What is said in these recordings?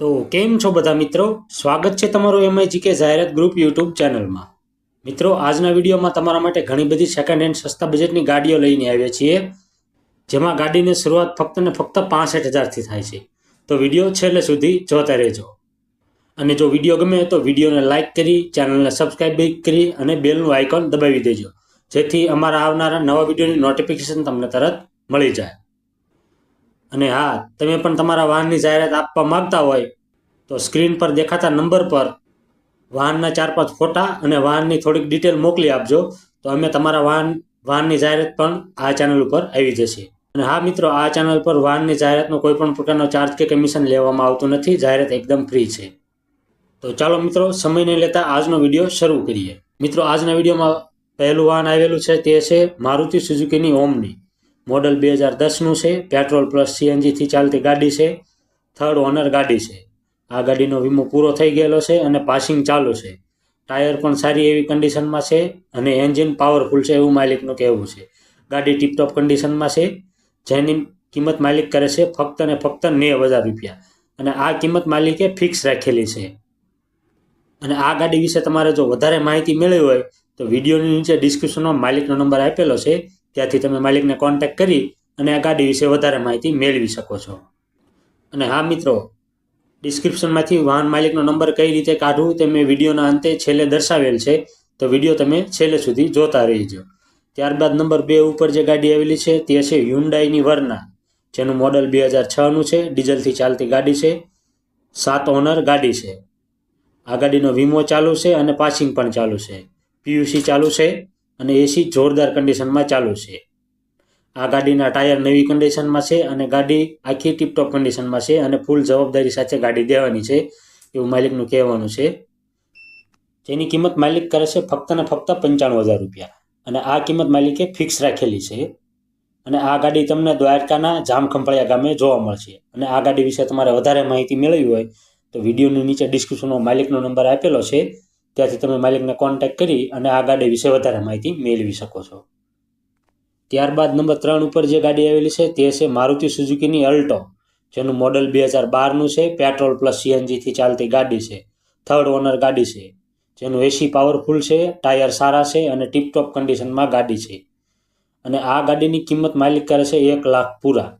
તો કેમ છો બધા મિત્રો? સ્વાગત છે તમારું એમઆઈ જીકે જાહેરાત ગ્રુપ યુટ્યુબ ચેનલમાં. મિત્રો, આજના વિડીયોમાં તમારા માટે ઘણી બધી સેકન્ડ હેન્ડ સસ્તા બજેટની ગાડીઓ લઈને આવ્યા છીએ, જેમાં ગાડીની શરૂઆત ફક્ત ને ફક્ત પાસઠ હજારથી થાય છે. તો વીડિયો છેલ્લે સુધી જોતા રહેજો. અને જો વીડિયો ગમે તો વિડીયોને લાઇક કરી, ચેનલને સબસ્ક્રાઈબ કરી અને બેલનું આઇકોન દબાવી દેજો, જેથી અમારા આવનારા નવા વિડીયોની નોટિફિકેશન તમને તરત મળી જાય. અને હા, તમે પણ તમારા વાહનની જાહેરાત આપવા માગતા હોય તો સ્ક્રીન પર દેખાતા નંબર પર વાહનના ચાર પાંચ ફોટા અને વાહનની થોડીક ડિટેલ મોકલી આપજો. તો અમે તમારા વાહન, વાહનની જાહેરાત પણ આ ચેનલ ઉપર આવી જશે. અને હા મિત્રો, આ ચેનલ પર વાહનની જાહેરાતનો કોઈ પણ પ્રકારનો ચાર્જ કે કમિશન લેવામાં આવતું નથી. જાહેરાત એકદમ ફ્રી છે. તો ચાલો મિત્રો સમય નહીં લેતા આજનો વીડિયો શરૂ કરીએ. મિત્રો, આજના વિડીયોમાં પહેલું વાહન આવેલું છે તે છે મારુતિ સુઝુકીની ઓમની. મોડલ બે હજાર દસનું છે, પેટ્રોલ પ્લસ સીએનજીથી ચાલતી ગાડી છે, થર્ડ ઓનર ગાડી છે. આ ગાડીનો વીમો પૂરો થઈ ગયેલો છે અને પાસિંગ ચાલુ છે. ટાયર પણ સારી એવી કન્ડિશનમાં છે અને એન્જિન પાવરફુલ છે એવું માલિકનું કહેવું છે. ગાડી ટીપટોપ કન્ડિશનમાં છે, જેની કિંમત માલિક કરે છે ફક્ત ને ફક્ત નેવ હજાર રૂપિયા. અને આ કિંમત માલિકે ફિક્સ રાખેલી છે. અને આ ગાડી વિશે તમારે જો વધારે માહિતી મેળવી હોય તો વિડીયોની નીચે ડિસ્ક્રિપ્શનમાં માલિકનો નંબર આપેલો છે. ત્યાંથી તમે માલિકને કોન્ટેક કરી અને આ ગાડી વિશે વધારે માહિતી મેળવી શકો છો. અને હા મિત્રો ડિસ્ક્રિપ્શનમાંથી વાહન માલિકનો નંબર કઈ રીતે કાઢવું તે મેં વિડીયોના અંતે છેલ્લે દર્શાવેલ છે. તો વીડિયો તમે છેલ્લે સુધી જોતા રહીજો. ત્યારબાદ નંબર બે ઉપર જે ગાડી આવેલી છે તે છે હ્યુન્ડાઈની વરના જેનું મોડલ બે હજાર છનું છે ડીઝલથી ચાલતી ગાડી છે. સાત ઓનર ગાડી છે. આ ગાડીનો વીમો ચાલુ છે અને પાસિંગ પણ ચાલુ છે. પીયુસી ચાલુ છે. અને એસી જોરદાર કન્ડિશનમાં ચાલુ છે. આ ગાડીના ટાયર નવી કન્ડિશનમાં છે અને ગાડી આખી ટીપટોપ કન્ડિશનમાં છે અને ફૂલ જવાબદારી સાથે ગાડી દેવાની છે એવું માલિકનું કહેવાનું છે. જેની કિંમત માલિક કરે છે ફક્ત ને ફક્ત પંચાણું હજાર રૂપિયા. અને આ કિંમત માલિકે ફિક્સ રાખેલી છે. અને આ ગાડી તમને દ્વારકાના જામખંભાળિયા ગામે જોવા મળશે. અને આ ગાડી વિશે તમારે વધારે માહિતી મેળવી હોય તો વિડીયોની નીચે ડિસ્ક્રિપ્શનમાં માલિકનો નંબર આપેલો છે. ત્યાંથી તમે માલિકને કોન્ટેક્ટ કરી અને આ ગાડી વિશે વધારે માહિતી મેળવી શકો છો. ત્યારબાદ નંબર ત્રણ ઉપર જે ગાડી આવેલી છે તે છે મારુતિ સુઝુકીની અલ્ટો, જેનું મોડલ બે હજાર બારનું છે, પેટ્રોલ પ્લસ સીએનજીથી ચાલતી ગાડી છે, થર્ડ ઓનર ગાડી છે, જેનું એસી પાવરફુલ છે, ટાયર સારા છે અને ટીપટોપ કન્ડિશનમાં ગાડી છે. અને આ ગાડીની કિંમત માલિક કરે છે એક લાખ પૂરા.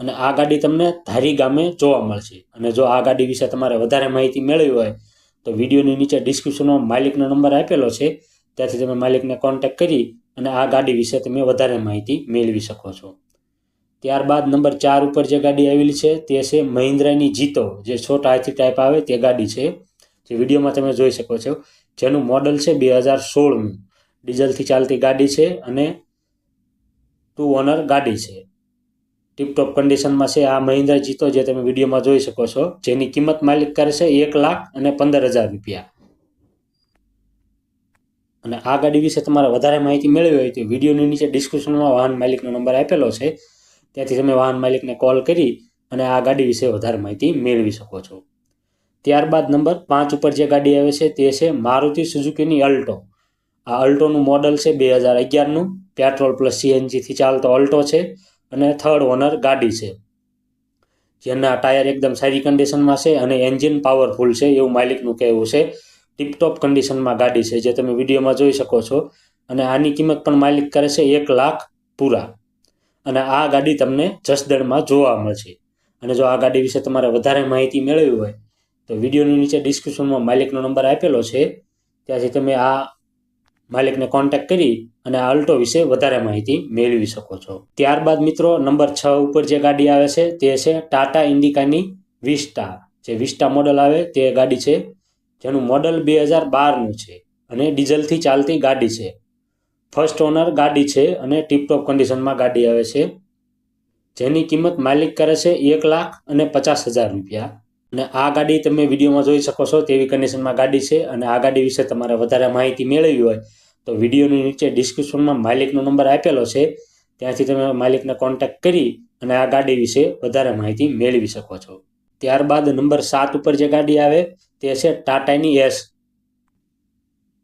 અને આ ગાડી તમને ધારી ગામે જોવા મળશે. અને જો આ ગાડી વિશે તમારે વધારે માહિતી મેળવી હોય તો વિડીયોની નીચે ડિસ્ક્રિપ્શનમાં માલિકનો નંબર આપેલો છે. ત્યાંથી તમે માલિકને કોન્ટેક્ટ કરી અને આ ગાડી વિશે તમે વધારે માહિતી મેળવી શકો છો. ત્યારબાદ નંબર ચાર ઉપર જે ગાડી આવેલી છે તે છે મહિન્દ્રાની જીતો. જે છોટા હાથી ટાઈપ આવે તે ગાડી છે. જે વિડીયોમાં તમે જોઈ શકો છો. જેનું મોડલ છે બે હજાર સોળનું. ડીઝલથી ચાલતી ગાડી છે અને ટુ ઓનર ગાડી છે. ટીપટોપ કન્ડિશનમાં છે આ મહિન્દ્રા જીતો જે તમે વિડીયોમાં જોઈ શકો છો. જેની કિંમત માલિક કરે છે એક લાખ અને પંદર હજાર રૂપિયા. અને આ ગાડી વિશે તમારે વધારે માહિતી મેળવી હોય તો વિડીયોની નીચે ડિસ્ક્રિપ્શનમાં વાહન માલિકનો નંબર આપેલો છે. ત્યાંથી તમે વાહન માલિકને કોલ કરી અને આ ગાડી વિશે વધારે માહિતી મેળવી શકો છો. ત્યારબાદ નંબર પાંચ ઉપર જે ગાડી આવે છે તે છે મારુતિ સુઝુકીની અલ્ટો. આ અલ્ટોનું મોડલ છે બે હજાર અગિયારનું. પેટ્રોલ પ્લસ સીએનજીથી ચાલતો અલ્ટો છે. અને થર્ડ ઓનર ગાડી છે. જેના ટાયર એકદમ સારી કન્ડિશનમાં છે અને એન્જિન પાવરફુલ છે એવું માલિકનું કહેવું છે. ટીપટોપ કન્ડિશનમાં ગાડી છે, જે તમે વિડીયોમાં જોઈ શકો છો. અને આની કિંમત પણ માલિક કરે છે એક લાખ પૂરા. અને આ ગાડી તમને જસદણમાં જોવા મળશે. અને જો આ ગાડી વિશે તમારે વધારે માહિતી મેળવવી હોય, તો વિડીયોની નીચે ડિસ્ક્રિપ્શનમાં માલિકનો નંબર આપેલો છે. ત્યાંથી તમે આ માલિકને કોન્ટેક્ટ કરી અને આ અલ્ટો વિશે વધારે માહિતી મેળવી શકો છો. ત્યારબાદ મિત્રો, નંબર છ ઉપર જે ગાડી આવે છે, તે છે ટાટા ઇન્ડિકાની વિસ્ટા જે વિસ્ટા મોડલ આવે, તે ગાડી છે, જેનું મોડલ બે હજાર બારનું છે અને ડીઝલથી ચાલતી ગાડી છે. ફર્સ્ટ ઓનર ગાડી છે અને ટીપટોપ કન્ડિશનમાં ગાડી આવે છે, જેની કિંમત માલિક કરે છે એક લાખ અને પચાસ હજાર રૂપિયા. અને આ ગાડી તમે વિડીયોમાં જોઈ શકો છો તેવી કન્ડિશનમાં ગાડી છે અને આ ગાડી વિશે તમારે વધારે માહિતી મેળવવી હોય તો વિડીયોની નીચે ડિસ્ક્રિપ્શનમાં માલિકનો નંબર આપેલો છે. ત્યાંથી તમે માલિકને કોન્ટેક્ટ કરી અને આ ગાડી વિશે વધારે માહિતી મેળવી શકો છો. ત્યારબાદ નંબર સાત ઉપર જે ગાડી આવે તે છે ટાટાની એસ.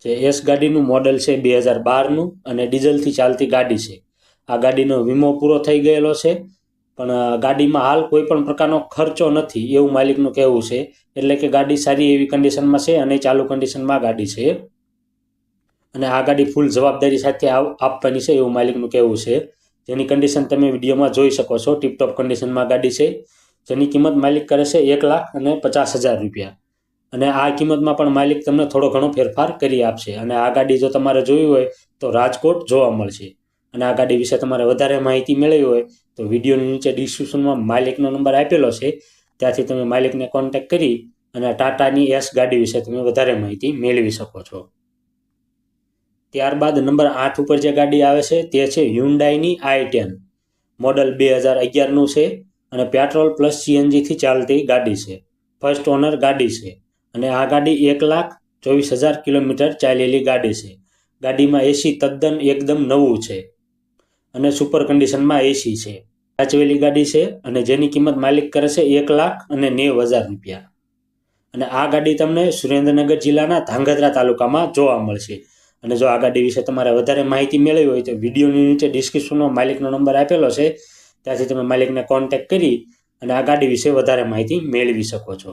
જે એસ ગાડીનું મોડલ છે બે હજાર બારનું અને ડીઝલથી ચાલતી ગાડી છે. આ ગાડીનો વીમો પૂરો થઈ ગયેલો છે પણ ગાડીમાં હાલ કોઈ પણ પ્રકારનો ખર્ચો નથી એવું માલિકનું કહેવું છે. એટલે કે ગાડી સારી એવી કન્ડિશનમાં છે અને ચાલુ કન્ડિશનમાં ગાડી છે. અને આ ગાડી ફૂલ જવાબદારી સાથે આપવાની છે એવું માલિકનું કહેવું છે. જેની કન્ડિશન તમે વિડીયોમાં જોઈ શકો છો ટીપટોપ કન્ડિશનમાં ગાડી છે. જેની કિંમત માલિક કરે છે એક લાખ અને પચાસ હજાર રૂપિયા. અને આ કિંમતમાં પણ માલિક તમને થોડો ઘણો ફેરફાર કરી આપશે. અને આ ગાડી જો તમારે જોવી હોય તો રાજકોટ જોવા મળશે. અને આ ગાડી વિશે તમારે વધારે માહિતી મેળવી હોય તો વિડીયોની નીચે ડિસ્ક્રિપ્શનમાં માલિકનો નંબર આપેલો છે. ત્યાંથી તમે માલિકને કોન્ટેક્ટ કરી અને ટાટાની એસ ગાડી વિશે તમે વધારે માહિતી મેળવી શકો છો. ત્યારબાદ નંબર આઠ ઉપર જે ગાડી આવે છે તે છે હ્યુન્ડાઈની આઈ ટેન મોડલ બે હજાર અગિયારનું છે અને પેટ્રોલ પ્લસ સીએનજીથી ચાલતી ગાડી છે. ફર્સ્ટ ઓનર ગાડી છે અને આ ગાડી એક લાખ ચોવીસ હજાર કિલોમીટર ચાલેલી ગાડી છે. ગાડીમાં એસી તદ્દન એકદમ નવું છે. અને સુપર કન્ડિશનમાં એસી છે. સાચવેલી ગાડી છે અને જેની કિંમત માલિક કરે છે એક લાખ અને નેવ હજાર રૂપિયા. અને આ ગાડી તમને સુરેન્દ્રનગર જિલ્લાના ધાંગધ્રા તાલુકામાં જોવા મળશે. અને જો આ ગાડી વિશે તમારે વધારે માહિતી મેળવી હોય તો વિડીયોની નીચે ડિસ્ક્રિપ્શનમાં માલિકનો નંબર આપેલો છે. ત્યાંથી તમે માલિકને કોન્ટેક કરી અને આ ગાડી વિશે વધારે માહિતી મેળવી શકો છો.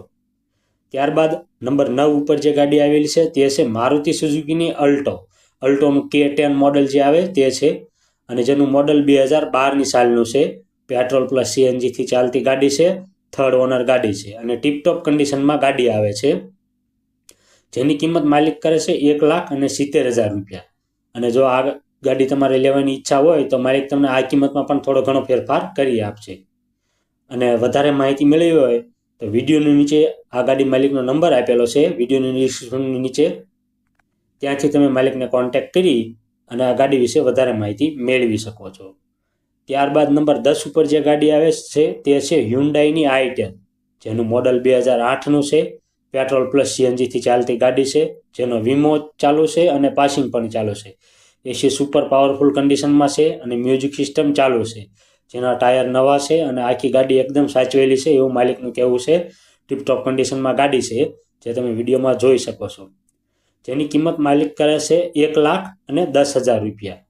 ત્યારબાદ નંબર નવ ઉપર જે ગાડી આવેલી છે તે છે મારુતિ સુઝુકીની અલ્ટો. અલ્ટોનું કે ટેન મોડલ જે આવે તે છે અને જેનું મોડલ બે હજાર બારની સાલનું છે. પેટ્રોલ પ્લસ સીએનજીથી ચાલતી ગાડી છે. થર્ડ ઓનર ગાડી છે. અને ટીપટોપ કન્ડિશનમાં ગાડી આવે છે. જેની કિંમત માલિક કરે છે એક લાખ અને સિત્તેર હજાર રૂપિયા. અને જો આ ગાડી તમારે લેવાની ઈચ્છા હોય તો માલિક તમને આ કિંમતમાં પણ થોડો ઘણો ફેરફાર કરી આપશે. અને વધારે માહિતી મેળવી હોય તો વિડીયોની નીચે આ ગાડી માલિકનો નંબર આપેલો છે. વિડીયોની નીચે ત્યાંથી તમે માલિકને કોન્ટેક્ટ કરી અને આ ગાડી વિશે વધારે માહિતી મેળવી શકો છો. ત્યારબાદ નંબર દસ ઉપર જે ગાડી આવે છે, તે છે હ્યુન્ડાઈની આઈ ટેન જેનું મોડલ બે હજાર આઠનું છે. પેટ્રોલ પ્લસ સીએનજીથી ચાલતી ગાડી છે, જેનો વીમો ચાલુ છે અને પાસિંગ પણ ચાલુ છે. એસી સુપર પાવરફુલ કન્ડિશનમાં છે અને મ્યુઝિક સિસ્ટમ ચાલુ છે, જેના ટાયર નવા છે અને આખી ગાડી એકદમ સાચવેલી છે એવું માલિકનું કહેવું છે. ટીપટોપ કન્ડિશનમાં ગાડી છે, જે તમે વિડીયોમાં જોઈ શકો છો. જેની કિંમત માલિક કરે છે એક લાખ અને દસ હજાર રૂપિયા.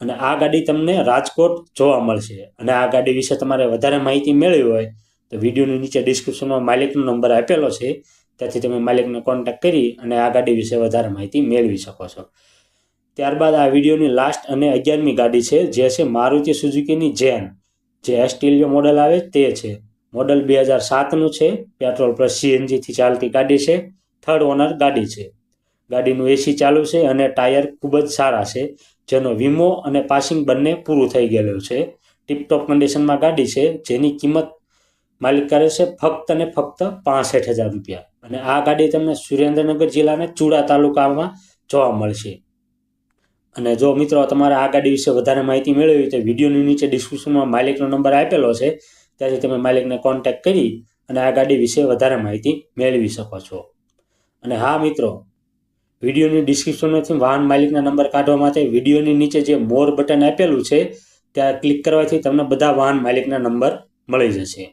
અને આ ગાડી તમને રાજકોટ જોવા મળશે. અને આ ગાડી વિશે તમારે વધારે માહિતી મેળવી હોય, તો વિડીયોની નીચે ડિસ્ક્રિપ્શનમાં માલિકનો નંબર આપેલો છે. ત્યાંથી તમે માલિકને કોન્ટેક્ટ કરી અને આ ગાડી વિશે વધારે માહિતી મેળવી શકો છો. ત્યારબાદ આ વિડીયોની લાસ્ટ અને અગિયારમી ગાડી છે, જે છે મારુતિ સુઝુકીની જેન. જે એસ્ટિલિયો મોડલ આવે તે છે. મોડલ બે હજાર સાતનું છે પેટ્રોલ પ્લસ સીએનજીથી ચાલતી ગાડી છે. થર્ડ ઓનર ગાડી છે. ગાડીનું એસી ચાલુ છે અને ટાયર ખૂબ જ સારા છે, જેનો વીમો અને પાસિંગ બંને પૂરું થઈ ગયેલું છે. ટીપટોપ કન્ડિશનમાં ગાડી છે, જેની કિંમત માલિક કરે છે ફક્ત ને ફક્ત પાસઠ હજાર રૂપિયા. અને આ ગાડી તમને સુરેન્દ્રનગર જિલ્લાના ચુડા તાલુકામાં જોવા મળશે. અને જો મિત્રો તમારે આ ગાડી વિશે વધારે માહિતી મેળવી હોય તો વિડીયોની નીચે ડિસ્ક્રિપ્શનમાં માલિકનો નંબર આપેલો છે. ત્યાંથી તમે માલિકને કોન્ટેક્ટ કરી અને આ ગાડી વિશે વધારે માહિતી મેળવી શકો છો. અને હા મિત્રો વિડીયોની ડિસ્ક્રિપ્શનમાંથી વાહન માલિકના નંબર કાઢવા માટે વિડીયોની નીચે જે મોર બટન આપેલું છે, ત્યાં ક્લિક કરવાથી તમને બધા વાહન માલિકના નંબર મળી જશે.